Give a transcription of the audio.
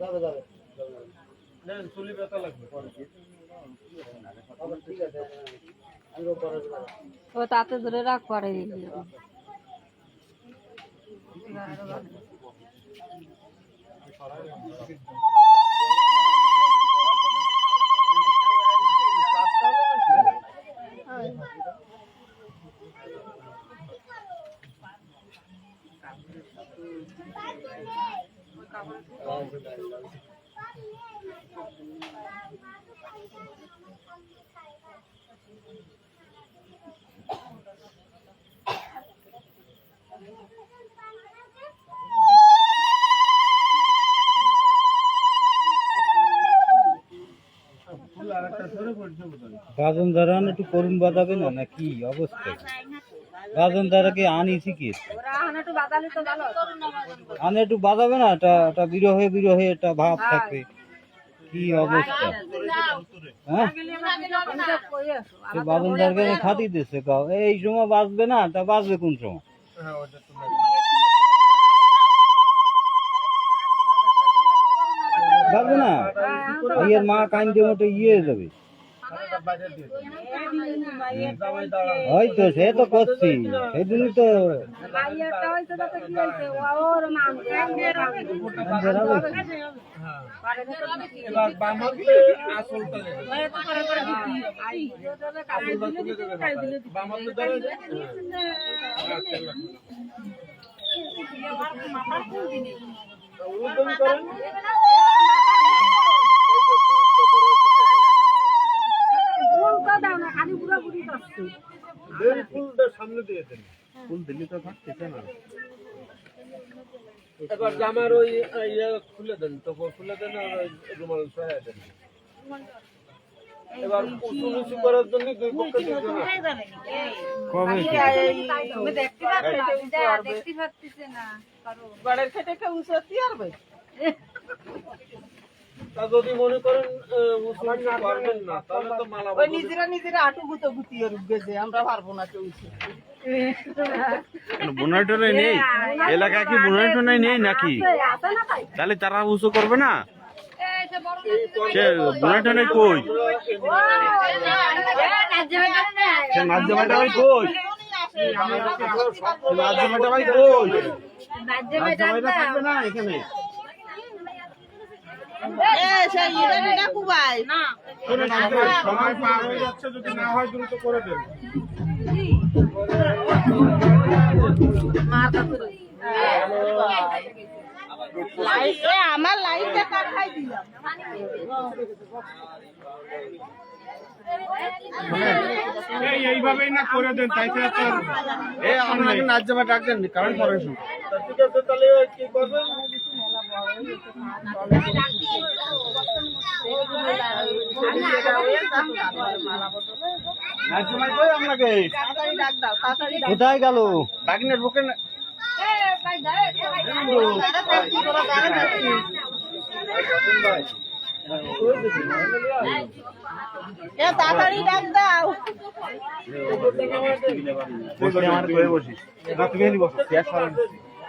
যাবে যাবে। চুলি ব্যথা লাগবে। ও তাতে ধরে রাখ পরে আর গাজন দ্বারা একটু করুন বাজাবে না না কি অবস্থা? গাজন দ্বারা কি আনি শিখিয়ে একটু বাদালি তো ভালো আনে একটু বাজাবে না এটা এটা বিরহে বিরহে একটা ভাব থাকবে। কি অবস্থা? হ্যাঁ? বাজন দ্বারকে খাতি দিচ্ছে কাও এই সময় বাজবে না তা বাজবে কোন সময়? হ্যাঁ বাজবে না ইয়ের মা কান্দে মতো ইয়ে হয়ে যাবে। দাঁড়া হয়তো সে তো করছি। সেদিনই তো এবার বাম হাতে আসলটা নেবে আসলটা তুলে দেবে বাম হাতে ধরে হ্যাঁ, তেল লাগবে। উল্টোই করেন এই যে ফুল তো করে দিতে হবে। দেন ফুলটা সামনে দিয়ে দেন। ফুল দিল্লি তো থাকতেছে না। এবার জামার ওই ইয়ে খুলে দেন তো খুলে দেন আর ওই রুমাল সহায় দেন। এবার উঁচু নিচু করার জন্য দুই পক্ষে দুজন আছে। দেখতে পাচ্ছি না? গড়ের খেটে কেউ উঁচুতে পারবে? তা যদি মনে করেন আহ, উঁচু নিচু পারবেন না তাহলে তো মালা ওই নিজেরা নিজেরা আটু গুতো গুতিয়ে রুখবে যে আমরা পারব না কেউ উঁচু নেই? এলাকায় কি বোনাই টোনাই নেই নাকি? তাহলে তারা উঁচু করবে না? সে কই? নাজ্য ভাই কই? নাজ্য ভাই কই? নাজ্য ভাইটা থাকবে না এখানে এ সেই ইরে না কুবাই না সময় পার হয়ে যাচ্ছে যদি না হয় দ্রুত করে দেন। আমার লাইটটা কাট খাই দিলাম এইভাবেই না করে দেন তাইতে তো আপনাকে কারণ পরে ঠিক আছে তাহলে কি করবেন? কোথায় গেল? বাগিনের বুকে তাড়াতাড়ি ডাক দাও। বসে আমার বসিস। তুমি বসো।